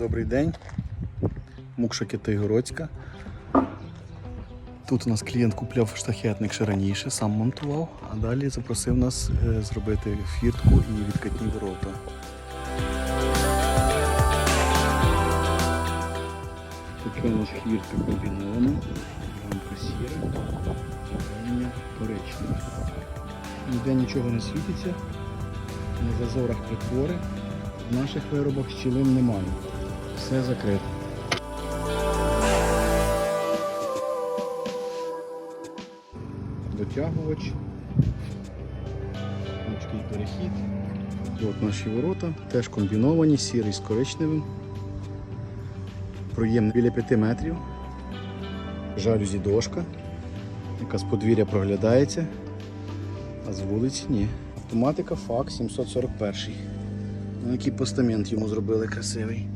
Добрий день. Мукша Китайгородська. Тут у нас клієнт купляв штахетник ще раніше, сам монтував, а далі запросив нас е, зробити фіртку і відкатні ворота. Така у нас хвіртка комбінована, лампа сіра, коричневе. Ніде нічого не світиться, на зазорах притвори. В наших виробах щілин немає. Все закрито. Дотягувач. Ручний перехід. І от наші ворота, теж комбіновані, сірий з коричневим. Проєм біля 5 метрів. Жалюзі дошка, яка з подвір'я проглядається, а з вулиці ні. Автоматика ФАК 741. Ну, який постамент йому зробили красивий.